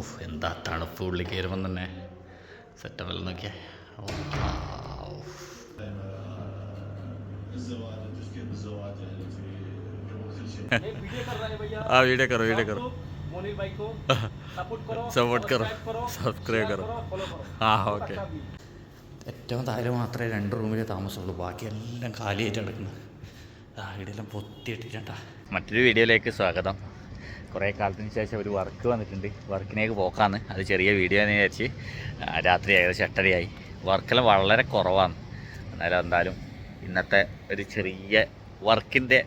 ഉഫ് എന്താ തണുപ്പ് ഉള്ളിൽ കയറുമ്പം തന്നെ. സെറ്റപ്പിൽ നോക്കിയേ. ആ വീഡിയോ കറോ വീഡിയോ കറോ. സപ്പോർട്ട് കറോ. സബ്സ്ക്രൈബ് കറോ. ആ ഓക്കെ. ഏറ്റവും താഴെ മാത്രമേ രണ്ട് റൂമിലേ താമസമുള്ളൂ. ബാക്കിയെല്ലാം കാലിയായിട്ട് കിടക്കുന്നത്. ആ ഇടയിലെല്ലാം പൊത്തിയിട്ടിട്ടാ മറ്റൊരു വീഡിയോയിലേക്ക് സ്വാഗതം. കുറേ കാലത്തിന് ശേഷം ഒരു വർക്ക് വന്നിട്ടുണ്ട്. വർക്കിനേക്ക് പോക്കാന്ന്. അത് ചെറിയ വീഡിയോ എന്ന് വിചാരിച്ച്. രാത്രി ഏകദേശം എട്ടരയായി. വർക്കെല്ലാം വളരെ കുറവാണ്. എന്നാലും എന്തായാലും ഇന്നത്തെ ഒരു ചെറിയ വർക്കിന്റെ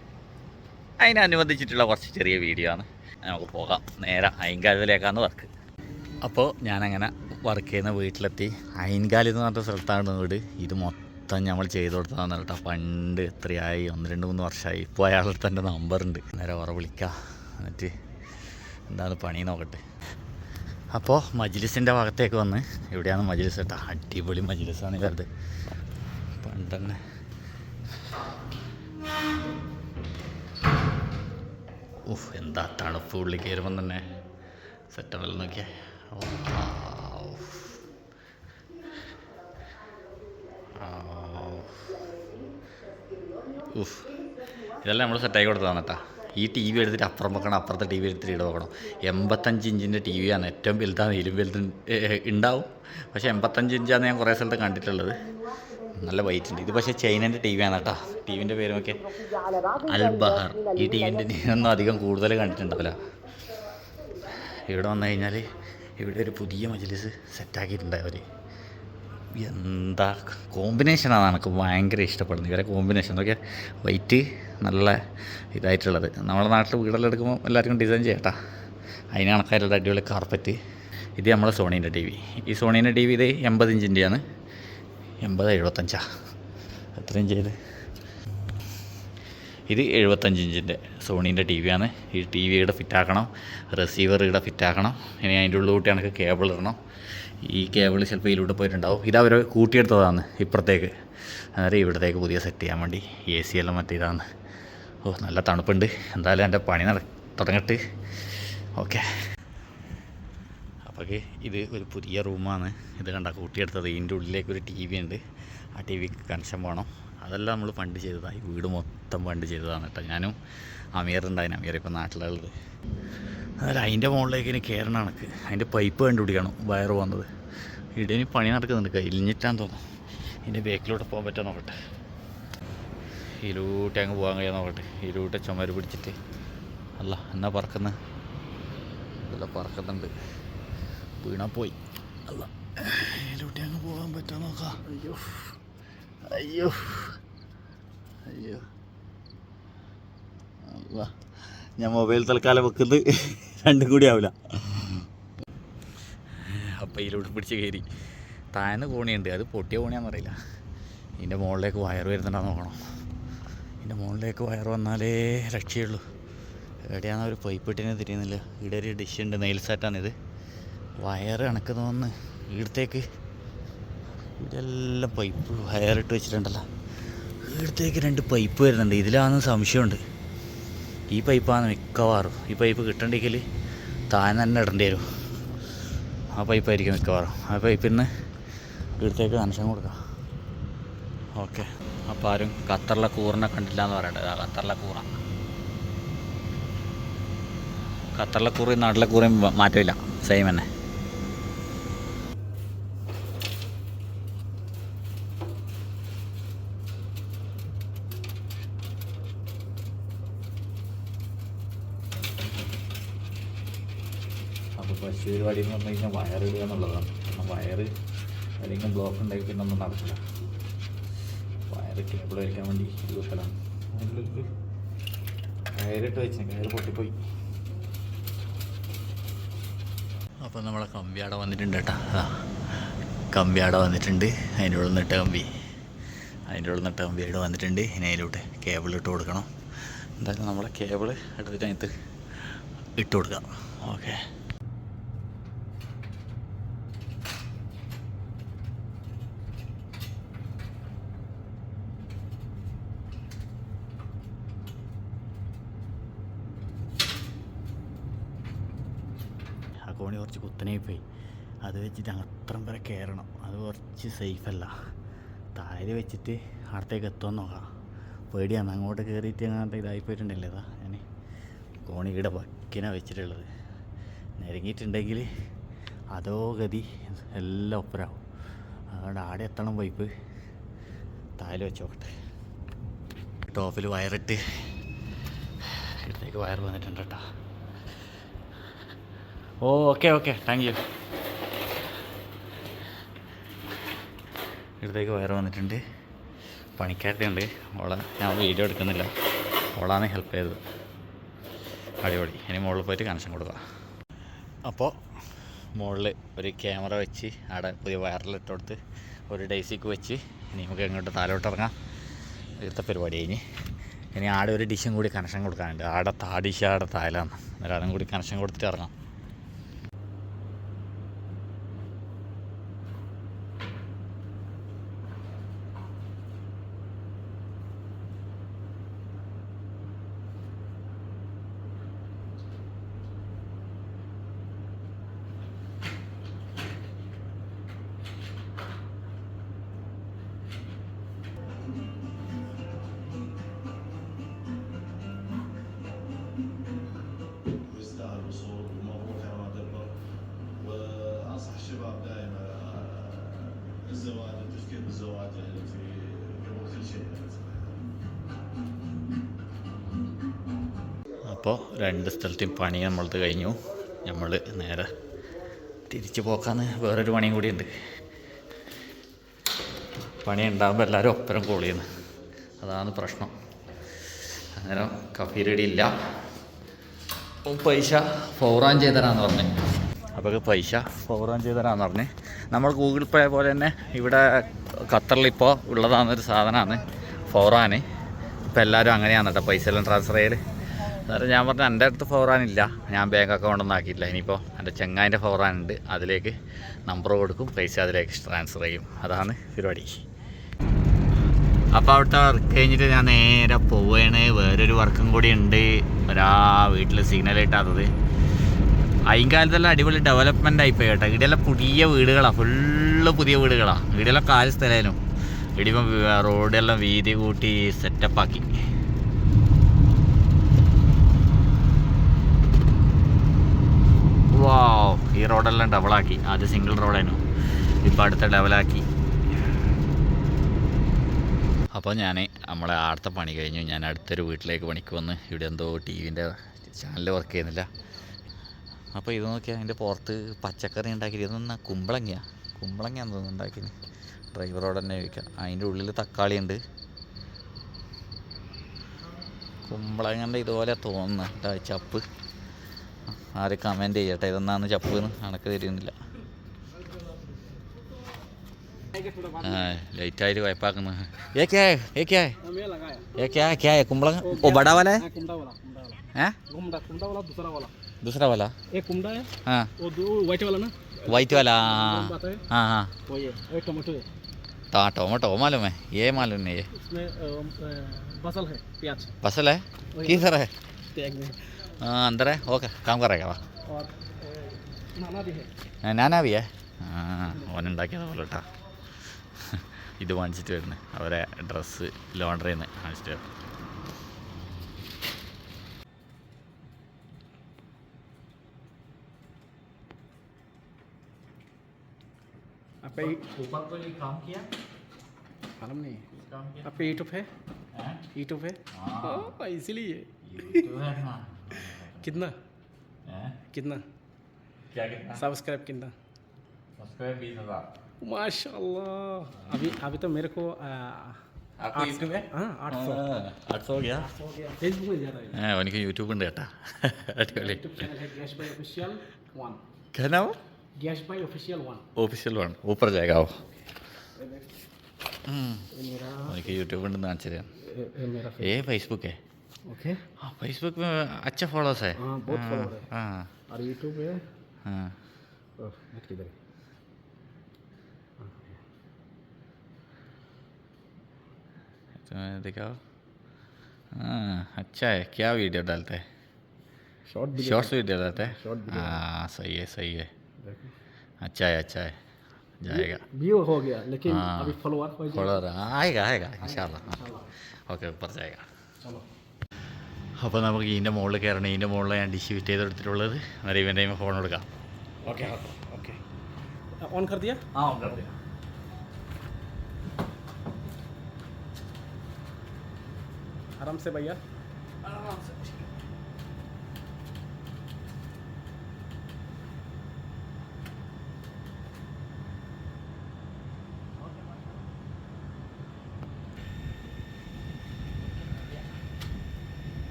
അതിനനുബന്ധിച്ചിട്ടുള്ള കുറച്ച് ചെറിയ വീഡിയോ ആണ്. നമുക്ക് പോകാം. നേരെ അയങ്കാലത്തിലേക്കാണ് വർക്ക്. അപ്പോൾ ഞാനങ്ങനെ വർക്ക് ചെയ്യുന്ന വീട്ടിലെത്തി. അയിൻകാലി എന്ന് പറഞ്ഞ സ്ഥലത്താണ് വീട്. ഇത് മൊത്തം നമ്മൾ ചെയ്ത് കൊടുത്തതാണ് കേട്ടോ പണ്ട് എത്രയായി? ഒന്ന് രണ്ട് മൂന്ന് വർഷമായി. ഇപ്പോൾ അയാളുടെ തന്നെ നമ്പറുണ്ട്. നേരെ ഓറെ വിളിക്കാം. എന്നിട്ട് എന്താണ് പണി നോക്കട്ടെ. അപ്പോൾ മജ്ലിസിന്റെ ഭാഗത്തേക്ക് വന്ന് ഇവിടെയാണ് മജ്ലിസ് കേട്ടോ. അടിപൊളി മജ്ലിസാണ് ഇവരുടെ പണ്ടന്നെ. ഉഫ് എന്താ തണുപ്പ് ഉള്ളിൽ കയറുമ്പം തന്നെ. സെറ്റപ്പിൽ നോക്കിയേ ഓ, ആ, ഉഫ്. ആ, ഉഫ് ഇതെല്ലാം നമ്മൾ സെറ്റാക്കി കൊടുത്തതാണ് കേട്ടോ. ഈ ടി വി എടുത്തിട്ട് അപ്പുറം വെക്കണം അപ്പുറത്തെ ടി വി എടുത്തിട്ട് ഇവിടെ വെക്കണം. എൺപത്തഞ്ച് ഇഞ്ചിന്റെ ടി വിയാണ് ഏറ്റവും വലുതാണ് ഇതിലും വലുത് ഉണ്ടാവും പക്ഷേ എൺപത്തഞ്ച് ഇഞ്ചാണ് ഞാൻ കുറേ സ്ഥലത്ത് കണ്ടിട്ടുള്ളത്. നല്ല വൈറ്റ് ഉണ്ട്. ഇത് പക്ഷേ ചൈനന്റെ ടി വിയാണ് കേട്ടോ. ടി വിന്റെ പേരുമൊക്കെ അൽബഹർ. അൽ ബഹർ ഈ ടി വിന്റെ ഒന്നും അധികം കൂടുതൽ കണ്ടിട്ടുണ്ടാവില്ല. ഇവിടെ വന്നു കഴിഞ്ഞാൽ ഇവിടെ ഒരു പുതിയ മജ്ലിസ് സെറ്റാക്കിയിട്ടുണ്ടായി അവർ എന്താ കോമ്പിനേഷനാണ് എനിക്ക് ഭയങ്കര ഇഷ്ടപ്പെടുന്നത് ഇവരെ കോമ്പിനേഷൻ നോക്കിയാൽ വൈറ്റ് നല്ല ഇതായിട്ടുള്ളത്. നമ്മുടെ നാട്ടിൽ വീടെല്ലാം എടുക്കുമ്പോൾ എല്ലാവർക്കും ഡിസൈൻ ചെയ്യട്ടാ. അതിന് കണക്കായിട്ടുള്ള അടിപൊളി കാർപ്പറ്റ് ഇത് നമ്മളെ സോണീന്റെ ടി വി ഈ സോണീന്റെ ടി വി ഇത് എൺപത് ഇഞ്ചിന്റെയാണ്. എൺപത് എഴുപത്തഞ്ചാ. എത്രയും ചെയ്ത്. ഇത് എഴുപത്തഞ്ച് ഇഞ്ചിന്റെ സോണീന്റെ ടി വിയാണ് ഈ ടി വി ഇവിടെ ഫിറ്റാക്കണം റിസീവർ ഇവിടെ ഫിറ്റാക്കണം ഇനി അതിന്റെ ഉള്ളിൽ കൂട്ടി കണക്ക് കേബിൾ ഇടണം. ഈ കേബിൾ ചിലപ്പോൾ ഇതിലൂടെ പോയിട്ടുണ്ടാവും ഇതവർ കൂട്ടിയെടുത്തതാണ് ഇപ്പുറത്തേക്ക്. അന്നേരം ഇവിടത്തേക്ക് പുതിയ സെറ്റ് ചെയ്യാൻ വേണ്ടി. എ സി എല്ലാം മറ്റേ ഇതാണ് ഓ നല്ല തണുപ്പുണ്ട്. എന്തായാലും എന്റെ പണി നട തുടങ്ങട്ട്. ഓക്കെ. അപ്പോൾ ഇത് ഒരു പുതിയ റൂമാണ്. ഇത് കണ്ട കൂട്ടിയെടുത്തത്. ഇതിന്റെ ഉള്ളിലേക്ക് ഒരു ടി വി ഉണ്ട്. ആ ടി വിക്ക് കണക്ഷൻ വേണം. അതെല്ലാം നമ്മൾ പണ്ട് ചെയ്തതാണ് ഈ വീട് മൊത്തം പണ്ട് ചെയ്തതാണ് കേട്ടോ ഞാനും. അമീർ ഉണ്ടായിരുന്നു അമീർ ഇപ്പോൾ നാട്ടിലുള്ളത്. അതായത് അതിന്റെ മുകളിലേക്ക് ഇനി കയറണം കണക്ക് അതിന്റെ പൈപ്പ് കണ്ടുപിടിക്കണം വയറ് പോകുന്നത് ഇവിടെ പണി നടക്കുന്നുണ്ട് കഴിഞ്ഞിട്ടാന്ന് തോന്നുന്നു. ഇതിന്റെ ബേക്കിലോട്ട് പോകാൻ പറ്റാൻ നോക്കട്ടെ. ഇതിലൂടെ അങ്ങ് പോകാൻ കഴിയാൻ നോക്കട്ടെ. ഇതിലൂടെ ചുമര് പിടിച്ചിട്ട്. അല്ല എന്നാ പറക്കുന്ന? അല്ല പറക്കുന്നുണ്ട്. വീണാ പോയി. അല്ല ഇതിലൂടെ അങ്ങ് പോകാൻ പറ്റാൻ നോക്കാം. അയ്യോ അയ്യോ അയ്യോ. ഞാൻ മൊബൈൽ തൽക്കാലം വെക്കുന്നത് രണ്ടും കൂടി ആവില്ല. അപ്പം ഇതിലൂടെ പിടിച്ച് കയറി താഴ്ന്ന കോണിയുണ്ട്. അത് പൊട്ടിയ കോണിയാണെന്ന് അറിയില്ല. ഇതിന്റെ മുകളിലേക്ക് വയർ വരുന്നുണ്ടോ നോക്കണം. ഇതിന്റെ മുകളിലേക്ക് വയർ വന്നാലേ രക്ഷയുള്ളൂ. എവിടെയാണ് ഒരു പൈപ്പ് ഇട്ടിനെ തിരിയുന്നില്ല. ഇവിടെ ഒരു ഡിഷ് ഉണ്ട്. നെയിൽ സെറ്റാണിത് വയർ കണക്കുന്നതൊന്ന് ഇവിടത്തേക്ക് ഇവിടെല്ലാം പൈപ്പ് വയറിട്ട് വെച്ചിട്ടുണ്ടല്ലോ. ഇവിടത്തേക്ക് രണ്ട് പൈപ്പ് വരുന്നുണ്ട്. ഇതിലാണെന്ന് സംശയമുണ്ട്. ഈ പൈപ്പാണ് മിക്കവാറും. ഈ പൈപ്പ് കിട്ടണ്ടെങ്കിൽ താൻ തന്നെ ഇടേണ്ടി വരും. ആ പൈപ്പായിരിക്കും മിക്കവാറും. ആ പൈപ്പിൽ നിന്ന് വീട്ടിലേക്ക് കണക്ഷൻ കൊടുക്കാം. ഓക്കെ. അപ്പോൾ ആരും ഖത്തറിലെ കൂറിനെ കണ്ടില്ല എന്ന് പറയണ്ടത് ആ ഖത്തറിലെ കൂറ. ഖത്തറിലെ കൂറി നാട്ടിലെ കൂറിയും മാറ്റമില്ല. സെയിം തന്നെ. അപ്പോൾ ഫസ്റ്റ് പരിപാടി എന്ന് പറഞ്ഞു കഴിഞ്ഞാൽ വയറിടുക എന്നുള്ളതാണ്. കാരണം വയറ് അല്ലെങ്കിൽ ബ്ലോക്ക് ഉണ്ടാക്കി പിന്നെ ഒന്നും നടക്കില്ല. വയറ് കേബിൾ വയ്ക്കാൻ വേണ്ടി അതിലേക്ക് കയറിട്ട് വെച്ചു കയറ് പൊട്ടിപ്പോയി. അപ്പോൾ നമ്മളെ കമ്പി അവിടെ വന്നിട്ടുണ്ട് കേട്ടോ. കമ്പി അവിടെ വന്നിട്ടുണ്ട്. അതിന്റെ ഉള്ളിൽ നിട്ട കമ്പി. അതിന്റെ ഉള്ളിൽ നിട്ട കമ്പി അവിടെ വന്നിട്ടുണ്ട്. ഇനി അതിലോട്ട് കേബിൾ ഇട്ട് കൊടുക്കണം. എന്തായാലും നമ്മളെ കേബിൾ എടുത്തിട്ട് അതിനകത്ത് ഇട്ട് കൊടുക്കാം. ഓക്കെ ആ കുറച്ച് പോയി അത് വെച്ചിട്ട് അത്രയും വരെ കയറണം. അത് കുറച്ച് സേഫല്ല താഴെ വെച്ചിട്ട് അടുത്തേക്ക് എത്തുമെന്ന് നോക്കാം. പേടിയാണ് അങ്ങോട്ട് കയറിയിട്ട് അങ്ങോട്ട് ഇതായി പോയിട്ടുണ്ടല്ലേ അതാ ഞാൻ കോണിയുടെ വക്കിനാണ് വെച്ചിട്ടുള്ളത്. നിരങ്ങിയിട്ടുണ്ടെങ്കിൽ അതോ ഗതി എല്ലാം ഒപ്പരാവും. അതുകൊണ്ട് ആടെ എത്തണം പൈപ്പ്. താഴെ വെച്ചോട്ടെ ടോപ്പിൽ വയറിട്ട് ഇടത്തേക്ക് വയർ വന്നിട്ടുണ്ട് കേട്ടോ. Oh okay okay. Thank you ഇടത്തേക്ക് വയറ് വന്നിട്ടുണ്ട്. പണിക്കാരുണ്ട് ഓളെ ഞാൻ വീഡിയോ എടുക്കുന്നില്ല. ഓളാണ് ഹെൽപ്പ് ചെയ്തത്. അടിപൊളി. ഇനി മുകളിൽ പോയിട്ട് കണക്ഷൻ കൊടുക്കാം. അപ്പോൾ മുകളിൽ ഒരു ക്യാമറ വെച്ച് അവിടെ പുതിയ വയറിലിട്ട് കൊടുത്ത് ഒരു ഡേസിക്ക് വെച്ച് ഇനി നമുക്ക് എങ്ങോട്ട് താലോട്ട് ഇറങ്ങാം. ഇവിടുത്തെ പരിപാടി കഴിഞ്ഞ്. ഇനി ആടെ ഒരു ഡിഷും കൂടി കണക്ഷൻ കൊടുക്കാനുണ്ട്. ആടെ താ ഡിഷ് ആടെ താലാന്ന് അന്നേരം അതും കൂടി കണക്ഷൻ കൊടുത്തിട്ട് ഇറങ്ങാം. അപ്പോൾ രണ്ട് സ്ഥലത്തെയും പണി നമ്മളത് കഴിഞ്ഞു. നമ്മൾ നേരെ തിരിച്ചു പോക്കാന്ന് വേറൊരു പണിയും കൂടിയുണ്ട്. പണി ഉണ്ടാകുമ്പോൾ എല്ലാവരും ഒപ്പരം കോൾ ചെയ്യുന്നു. അതാണ് പ്രശ്നം. അന്നേരം കഫി റെഡി ഇല്ല. പൈസ ഫോറാൻ ചെയ്ത് തരാമെന്ന് പറഞ്ഞു അപ്പോൾ പൈസ ഫോറാൻ ചെയ്ത് തരാമെന്ന് പറഞ്ഞ്. നമ്മൾ ഗൂഗിൾ പേ പോലെ തന്നെ ഇവിടെ ഖത്തറിൽ ഇപ്പോൾ ഉള്ളതാണെന്നൊരു സാധനമാണ് ഫോറാൻ ഇപ്പോൾ എല്ലാവരും അങ്ങനെയാണ് കേട്ടോ. പൈസ എല്ലാം ട്രാൻസ്ഫർ ചെയ്യൽ അന്നേരം ഞാൻ പറഞ്ഞു എന്റെ അടുത്ത് ഫോറാനില്ല ഞാൻ ബാങ്ക് അക്കൗണ്ട് ഒന്നും ആക്കിയില്ല ഇനിയിപ്പോൾ എന്റെ ചെങ്ങായിന്റെ ഫോറാനുണ്ട് അതിലേക്ക് നമ്പർ കൊടുക്കും. പൈസ അതിലേക്ക് ട്രാൻസ്ഫർ ചെയ്യും. അതാണ് പരിപാടി. അപ്പോൾ അവിടുത്തെ വർക്ക് കഴിഞ്ഞിട്ട് ഞാൻ നേരെ പോവുകയാണ് വേറൊരു വർക്കും കൂടി ഉണ്ട്. ഒരാ വീട്ടിൽ സിഗ്നൽ കിട്ടാത്തത്. അതിൻകാലത്തെല്ലാം അടിപൊളി ഡെവലപ്മെന്റ് ആയിപ്പോയി കേട്ടോ. ഇവിടെയെല്ലാം പുതിയ വീടുകളാണ് ഫുള്ള് പുതിയ വീടുകളാണ് ഇവിടെയെല്ലാം കാൽ സ്ഥലമായാലും ഇടിപ്പം റോഡെല്ലാം വീതി കൂട്ടി സെറ്റപ്പാക്കി വാവ് ഈ റോഡെല്ലാം ഡബിളാക്കി ആദ്യം സിംഗിൾ റോഡായിരുന്നു ഇപ്പം അടുത്ത ഡബിളാക്കി അപ്പോൾ ഞാൻ നമ്മളെ ആടത്തെ പണി കഴിഞ്ഞു. ഞാൻ അടുത്തൊരു വീട്ടിലേക്ക് പണിക്ക് വന്ന് ഇവിടെ എന്തോ ടി വിന്റെ ചാനൽ വർക്ക് ചെയ്യുന്നില്ല. അപ്പോൾ ഇത് നോക്കിയാൽ അതിന്റെ പുറത്ത് പച്ചക്കറി ഉണ്ടാക്കി ഇതൊന്നാ കുമ്പളങ്ങ കുമ്പളങ്ങയാന്ന് തോന്നുന്നു ഉണ്ടാക്കിയത്. ഡ്രൈവറോട് തന്നെ ചോദിക്കാം. അതിന്റെ ഉള്ളിൽ തക്കാളി ഉണ്ട്. കുമ്പളങ്ങന്റെ ഇതുപോലെ തോന്നുന്നു. ചപ്പ്. ആര് കമൻറ്റ് ചെയ്യട്ടെ ഇതെന്നാന്ന് ചപ്പ് എന്ന് കണക്ക് തരുന്നില്ല लेट आए वाइपा करना है ये क्या है ये क्या है हमें लगाया ये क्या है क्या है कुंबला वो बड़ा वाला है हाँ कुमड़ा वाला कुमड़ा वाला हैं कुमड़ा कुमड़ा वाला दूसरा वाला दूसरा वाला एक कुमड़ा है हाँ वो दो व्हाइट वाला ना वाइट वाला बात है हाँ हाँ वो ये वो टमाटो है तो टोमेटो मालूम है ये मालूम नहीं है उसमें अ, अ, बसल है प्याज फसल है किस तरह है टैग में हाँ अंदर है ओके काम करेगा वाह और अ, नाना भी है നാനാ വിയേ ആ ഓനുണ്ടാക്കിയത് പോലെ കേട്ടോ ഇത് വാങ്ങിച്ചിട്ട് വരുന്നത് അവരെ ഡ്രസ്സ് ലോണ്ടറിയിൽ നിന്ന് വാങ്ങിച്ചിട്ട് വരും आप पे ऊपर तो ये काम किया मालूम नहीं काम किया आप पे यूट्यूब है हैं यूट्यूब है हाँ हाँ, इसीलिए ये तो है हाँ कितना? कितना? क्या कितना? सब्सक्राइब कितना? सब्सक्राइब बीस हज़ार। माशाल्लाह। अभी अभी तो मेरे को आ, फेसबुक ऑफिशियल वन ऊपर है। ओके हाँ फेसबुक में अच्छा फॉलोअर्स है। हाँ बहुत हाँ, फॉलोअर है। हाँ। और यूट्यूब में हाँ। ओके किधर है? तो मैंने देखा? हाँ अच्छा है। क्या वीडियो डालता है? शॉर्ट शॉर्ट्स वीडियो डालता है? हाँ। सही है सही है। अच्छा है अच्छा है। जाएगा। व्यू हो गया लेकिन हाँ। अभी फॉलोअर फॉलोअर हाँ, आएगा आएगा इंशाल्लाह। ओके ऊपर जाएगा। चलो। അപ്പോൾ നമുക്ക് ഇതിൻ്റെ മുകളിൽ കയറണം ഇതിൻ്റെ മുകളിൽ ഞാൻ ഡിഷ് ഫിറ്റ് ചെയ്തെടുത്തിട്ടുള്ളത് അന്നേരം ഇവൻ്റെ ഫോൺ കൊടുക്കാം ओके ओके ऑन कर दिया ആ ഓക്കെ आराम से भैया ओके बहुत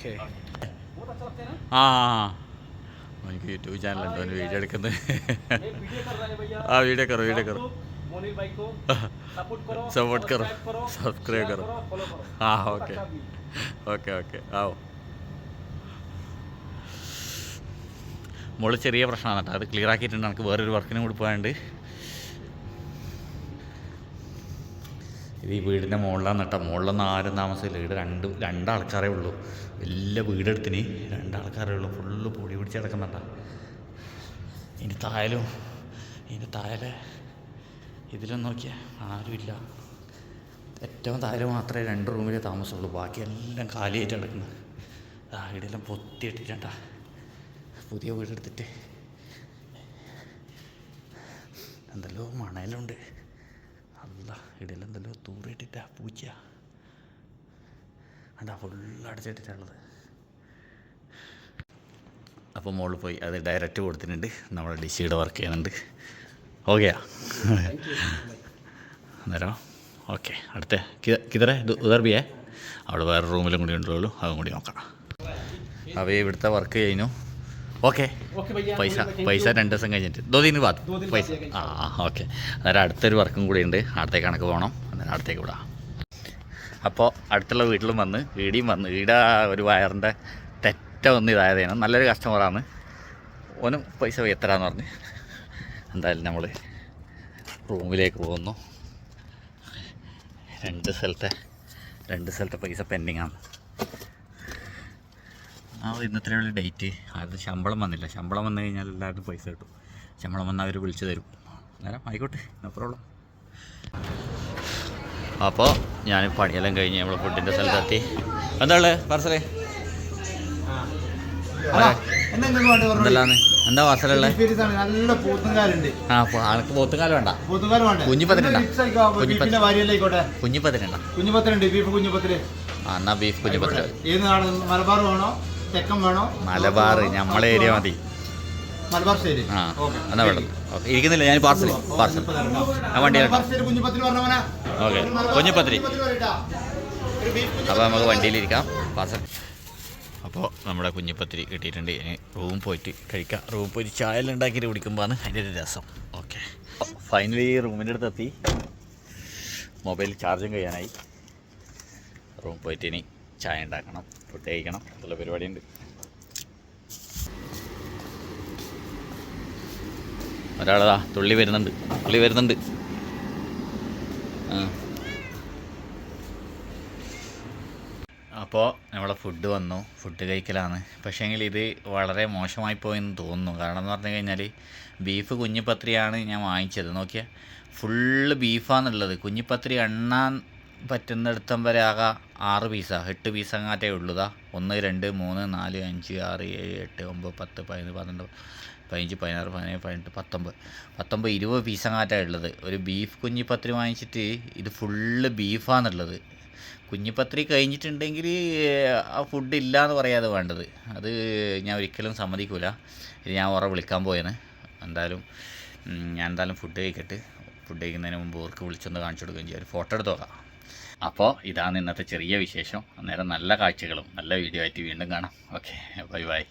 ഓക്കെ ആ എനിക്ക് യൂട്യൂബ് ചാനലുണ്ട് അവന് വീഡിയോ എടുക്കുന്നത്. ആ വീഡിയോ കറോ വീഡിയോ കറോ സപ്പോർട്ട് കറോ സബ്സ്ക്രൈബ് കറോ ആ ഓക്കെ ഓക്കെ ഓക്കെ ആവോ മോൾ ചെറിയ പ്രശ്നമാണ് കേട്ടോ. അത് ക്ലിയർ ആക്കിയിട്ടുണ്ട്. എനിക്ക് വേറൊരു വർക്കിനും കൂടി പോകാണ്ട് ഇത് ഈ വീടിന്റെ മുകളിലാണ് നട്ട മുകളിലൊന്നും ആരും താമസമില്ല ഇവിടെ രണ്ട് രണ്ടാൾക്കാരേ ഉള്ളൂ. വലിയ വീടെടുത്തിന് രണ്ടാൾക്കാരേ ഉള്ളൂ. ഫുള്ള് പൊടി പിടിച്ച് കിടക്കുന്നുണ്ടാ ഇനി തായാലും ഇനി തായാലെ ഇതിലൊന്നും നോക്കിയാൽ ആരുമില്ല ഏറ്റവും താഴെ മാത്രമേ രണ്ട് റൂമിലേ താമസമുള്ളൂ ബാക്കിയെല്ലാം കാലിയായിട്ട് കിടക്കുന്നത് ആ ഇവിടെയെല്ലാം പൊത്തിയിട്ടിട്ടണ്ട പുതിയ വീടെടുത്തിട്ട്. എന്തെല്ലോ മണലുണ്ട്. അല്ല തന്നെ തൂറിയിട്ടിട്ടാ പൂച്ച. അണ്ടാ ഫുള്ള് അടച്ചിട്ടിട്ടുള്ളത്. അപ്പോൾ മോൾ പോയി അത് ഡയറക്റ്റ് കൊടുത്തിട്ടുണ്ട്. നമ്മുടെ ഡിഷിയുടെ വർക്ക് ചെയ്യുന്നുണ്ട്. ഓക്കെയാ അന്നേരം ഓക്കെ അടുത്ത കിതറേ ഉദർ ബിയേ അവിടെ വേറെ റൂമിലും കൂടി ഉണ്ടല്ലോ അതും കൂടി നോക്കാം. അപ്പോൾ ഇവിടുത്തെ വർക്ക് കഴിഞ്ഞു. ഓക്കെ. പൈസ പൈസ രണ്ട് ദിവസം കഴിഞ്ഞിട്ട്. ദോതിന് ബാത് പൈസ. ആ ഓക്കെ. അന്നേരം അടുത്തൊരു വർക്കും കൂടി ഉണ്ട്. അടുത്തേക്ക് കണക്ക് പോകണം അന്നേരം അടുത്തേക്ക് വിടാം. അപ്പോൾ അടുത്തുള്ള വീട്ടിലും വന്ന് ഈടിയും വന്ന് ഈട ഒരു വയറിന്റെ തെറ്റ ഒന്ന് ഇതായതാണ് നല്ലൊരു കസ്റ്റമറാണ് ഓനും പൈസ എത്രയാന്ന് പറഞ്ഞ്. എന്തായാലും നമ്മൾ റൂമിലേക്ക് പോകുന്നു. രണ്ട് സ്ഥലത്തെ രണ്ട് സ്ഥലത്തെ പൈസ പെൻഡിങ്ങാണ്. ആ ഇന്നത്തിനുള്ള ഡേറ്റ് അത് ശമ്പളം വന്നില്ല. ശമ്പളം വന്നു കഴിഞ്ഞാൽ എല്ലാവർക്കും പൈസ കിട്ടും. ശമ്പളം വന്നാൽ അവർ വിളിച്ചു തരും. നേരം ആയിക്കോട്ടെ നോ പ്രോബ്ലം അപ്പോൾ ഞാൻ പണിയെല്ലാം കഴിഞ്ഞ് നമ്മൾ ഫുഡിന്റെ സ്ഥലത്തെത്തി. എന്താ ഉള്ളത് പാർസലേ? എന്തെല്ലാന്ന്? എന്താ വാസലുള്ള ആ ആൾക്ക് പോത്തുകാലം വേണ്ട. കുഞ്ഞിപ്പത്തിനുണ്ട കുഞ്ഞിപ്പത്തിനുണ്ടോ? കുഞ്ഞിപ്പത്തിനുണ്ട ബീഫ് കുഞ്ഞുപത്തിൽ ആ എന്നാ ബീഫ് കുഞ്ഞിപ്പത്തിന് ഏത് മലബാർ വേണോ? തെക്കൻ വേണോ? മലബാർ നമ്മളെ ഏരിയ മതി. മലബാർ സ്റ്റൈൽ ആ എന്നാ വേണ്ടത്? ഓക്കെ ഇരിക്കുന്നില്ല ഞാൻ പാർസൽ പാർസൽ ഞാൻ വണ്ടിയിലുണ്ടോ ഓക്കെ കുഞ്ഞുപത്രി അപ്പോൾ നമുക്ക് വണ്ടിയിലിരിക്കാം പാർസൽ അപ്പോൾ നമ്മുടെ കുഞ്ഞിപ്പത്തിരി കിട്ടിയിട്ടുണ്ട്. ഇനി റൂം പോയിട്ട് കഴിക്കാം. റൂം പോയിട്ട് ചായ എല്ലാം ഉണ്ടാക്കിയിട്ട് കുടിക്കുമ്പോഴാണ് അതിന്റെ ഒരു രസം. ഓക്കെ. ഫൈനലി റൂമിന്റെ അടുത്ത് എത്തി. മൊബൈൽ ചാർജും കഴിയാനായി റൂം പോയിട്ട് ഇനി ചായ ഉണ്ടാക്കണം. ഫുഡ് കഴിക്കണം എന്നുള്ള പരിപാടിയുണ്ട് ഒരാളതാ തുള്ളി വരുന്നുണ്ട്. തുള്ളി വരുന്നുണ്ട്. അപ്പോൾ നമ്മളെ ഫുഡ് വന്നു. ഫുഡ് കഴിക്കലാണ്. പക്ഷേങ്കിൽ ഇത് വളരെ മോശമായി പോയെന്ന് തോന്നുന്നു. കാരണം എന്ന് പറഞ്ഞു കഴിഞ്ഞാൽ ബീഫ് കുഞ്ഞിപ്പത്രിയാണ് ഞാൻ വാങ്ങിച്ചത്. നോക്കിയാൽ ഫുള്ള് ബീഫാന്നുള്ളത്. കുഞ്ഞിപ്പത്രി എണ്ണാൻ പറ്റുന്നിടത്തം വരെ ആകെ ആറ് പീസ. എട്ട് പീസ് അങ്ങാറ്റേ ഉള്ളതാ. ഒന്ന് രണ്ട് മൂന്ന് നാല് അഞ്ച് ആറ് ഏഴ് എട്ട് ഒമ്പത് പത്ത് പതിനൊന്ന് പന്ത്രണ്ട് പതിനഞ്ച് പതിനാറ് പതിനേഴ് പതിനെട്ട് പത്തൊമ്പത്. പത്തൊമ്പത് ഇരുപത് പീസ് അങ്ങാറ്റാണ് ഉള്ളത്. ഒരു ബീഫ് കുഞ്ഞിപ്പത്രി വാങ്ങിച്ചിട്ട് ഇത് ഫുള്ള് ബീഫാന്നുള്ളത്. കുഞ്ഞിപ്പത്രി കഴിഞ്ഞിട്ടുണ്ടെങ്കിൽ ആ ഫുഡ് ഇല്ല എന്ന് പറയാതെ വേണ്ടത്. അത് ഞാൻ ഒരിക്കലും സമ്മതിക്കൂല. ഇത് ഞാൻ ഉറ വിളിക്കാൻ പോയെന്ന് എന്തായാലും ഞാൻ എന്തായാലും ഫുഡ് കഴിക്കട്ടെ. ഫുഡ് കഴിക്കുന്നതിന് മുമ്പ് ഓർക്ക് വിളിച്ചൊന്ന് കാണിച്ചു കൊടുക്കുകയും ചെയ്യാം. ഒരു ഫോട്ടോ എടുത്ത് നോക്കാം. അപ്പോൾ ഇതാണ് ഇന്നത്തെ ചെറിയ വിശേഷം. അന്നേരം നല്ല കാഴ്ചകളും നല്ല വീഡിയോ ആയിട്ട് വീണ്ടും കാണാം. Okay bye bye